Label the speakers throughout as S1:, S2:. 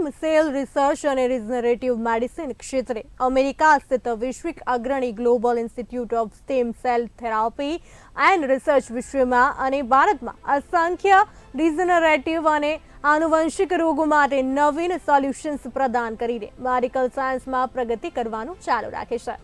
S1: Stem cell research અને regenerative medicine ક્ષેત્રે America સ્થિત વૈશ્વિક અગ્રણી global institute of stem cell therapy and research વિશ્વમાં અને ભારતમાં અસંખ્ય રિજનરેટિવ અને આનુવંશિક રોગો માટે નવીન સોલ્યુશન્સ પ્રદાન કરીને મેડિકલ સાયન્સમાં પ્રગતિ કરવાનું ચાલુ રાખે છે.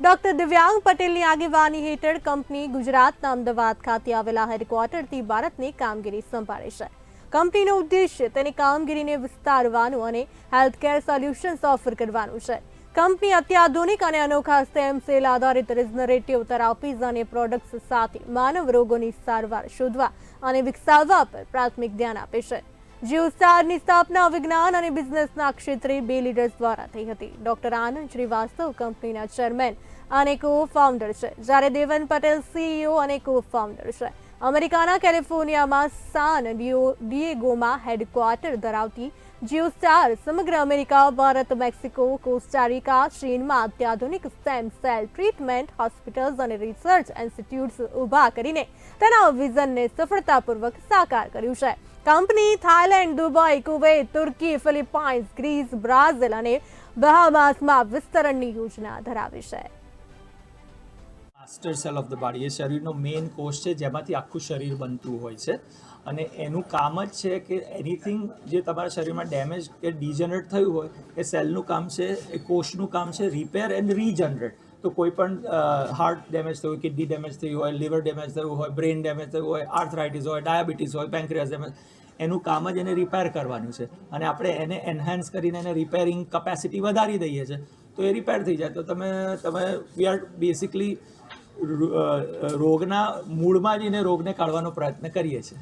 S1: ડોક્ટર દિવ્યાંગ પટેલની આગેવાની હેઠળ કંપની ગુજરાતના અમદાવાદ ખાતે આવેલા હેડક્વાર્ટરથી ભારતની કામગીરી સંભાળે છે. કંપનીનો ઉદ્દેશ્ય તેની કામગીરીને વિસ્તારવાનું અને હેલ્થકેર સોલ્યુશન્સ ઓફર કરવાનું છે. કંપની અત્યાધુનિક અને અનોખા સ્ટેમ સેલ આધારિત રિજનરેટિવ થેરાપીઝ અને પ્રોડક્ટ્સ સાથે માનવ રોગોની સારવાર શોધવા અને વિકસાવવા પર પ્રાથમિક ધ્યાન આપે છે. જીવસારની સ્થાપના વિજ્ઞાન અને બિઝનેસના ક્ષેત્રે બે લીડર્સ દ્વારા થઈ હતી. ડોક્ટર આનંદ શ્રીવાસ્તવ કંપનીના ચેરમેન અને કો ફાઉન્ડર છે, જ્યારે દેવન પટેલ સીઈઓ અને કો ફાઉન્ડર છે. અમેરિકાના કેલિફોર્નિયામાં સાન ડિએગોમાં હેડક્વાર્ટર ધરાવતી જીઓસ્ટાર સમગ્ર અમેરિકા, ભારત, મેક્સિકો, કોસ્ટારિકા, ચીનમાં અત્યાધુનિક સ્ટેમ સેલ ટ્રીટમેન્ટ, હોસ્પિટલ્સ અને રિસર્ચ ઇન્સ્ટિટ્યૂટ્સ ઊભા કરીને તેના વિઝનને સફળતાપૂર્વક સાકાર કર્યું છે. Company Thailand, Dubai, Kuwait, Turkey, Philippines, Greece, Brazil અને બહામાસમાં વિસ્તરણની યોજના ધરાવે છે.
S2: Master cell of the body એ શરીરનો મેઇન કોષ છે, જેમાંથી આખું શરીર બનતું હોય છે. અને એનું કામ જ છે કે એનીથિંગ જે તમારા શરીરમાં ડેમેજ કે ડિજનરેટ થયું હોય, એ સેલનું કામ છે, એ કોષનું કામ છે રિપેર એન્ડ રીજનરેટ તો કોઈ પણ હાર્ટ ડેમેજ થયું કિડની ડેમેજ થયું હોય લીવર ડેમેજ થયું હોય બ્રેન ડેમેજ થયું હોય આર્થરાઇટિસ હોય ડાયાબિટીસ હોય પેન્ક્રિયાસ ડેમેજ એનું કામ જ એને રિપેર કરવાનું છે. અને આપણે એને એન્હાન્સ કરીને એને રિપેરિંગ કપેસિટી વધારી દઈએ છીએ તો એ રિપેર થઈ જાય. તો તમે તમે વી આર બેસિકલી રોગના મૂળમાં જઈને રોગને કાઢવાનો પ્રયત્ન કરીએ છીએ.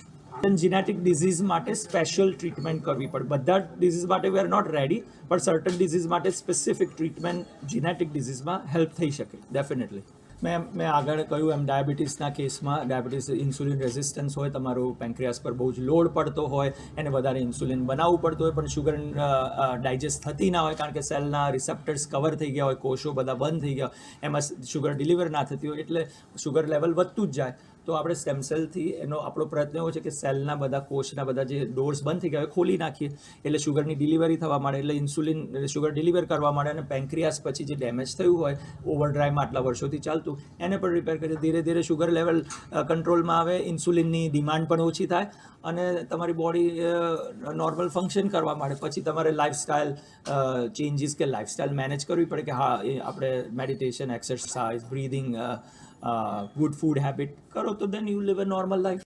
S2: જીનેટિક ડિઝીઝ માટે સ્પેશિયલ ટ્રીટમેન્ટ કરવી પડે. બધા ડિઝીઝ માટે વી આર નોટ રેડી પણ સર્ટન ડિઝીઝ માટે સ્પેસિફિક ટ્રીટમેન્ટ જીનેટિક ડિઝીઝમાં હેલ્પ થઈ શકે ડેફિનેટલી મેં મેં આગળ કહ્યું એમ, ડાયાબિટીસના કેસમાં ડાયાબિટીસ ઇન્સ્યુલિન રેઝિસ્ટન્સ હોય, તમારું પેન્ક્રિયાસ પર બહુ જ લોડ પડતો હોય, એને વધારે ઇન્સ્યુલિન બનાવવું પડતું હોય, પણ શુગર ડાયજેસ્ટ થતી ના હોય, કારણ કે સેલના રિસેપ્ટર્સ કવર થઈ ગયા હોય, કોષો બધા બંધ થઈ ગયા એમાં શુગર ડિલિવર ના થતી હોય, એટલે શુગર લેવલ વધતું જ જાય. તો આપણે સ્ટેમ સેલથી એનો આપણો પ્રયત્ન એવો છે કે સેલના બધા કોષના બધા જે ડોર્સ બંધ થઈ ગયા ખોલી નાખીએ. એટલે શુગરની ડિલિવરી થવા માંડે, એટલે ઇન્સ્યુલિન શુગર ડિલિવર કરવા માંડે અને પેન્ક્રિયાસ પછી જે ડેમેજ થયું હોય ઓવરડ્રાઈવમાં આટલા વર્ષોથી ચાલતું, એને પણ રિપેર કરીએ. ધીરે ધીરે શુગર લેવલ કંટ્રોલમાં આવે ઇન્સ્યુલિનની ડિમાન્ડ પણ ઓછી થાય અને તમારી બોડી નોર્મલ ફંક્શન કરવા માંડે. પછી તમારે લાઇફસ્ટાઇલ ચેન્જીસ કે લાઇફસ્ટાઇલ મેનેજ કરવી પડે કે હા આપણે meditation exercise breathing Uh, good food habit karo to then you live a normal life.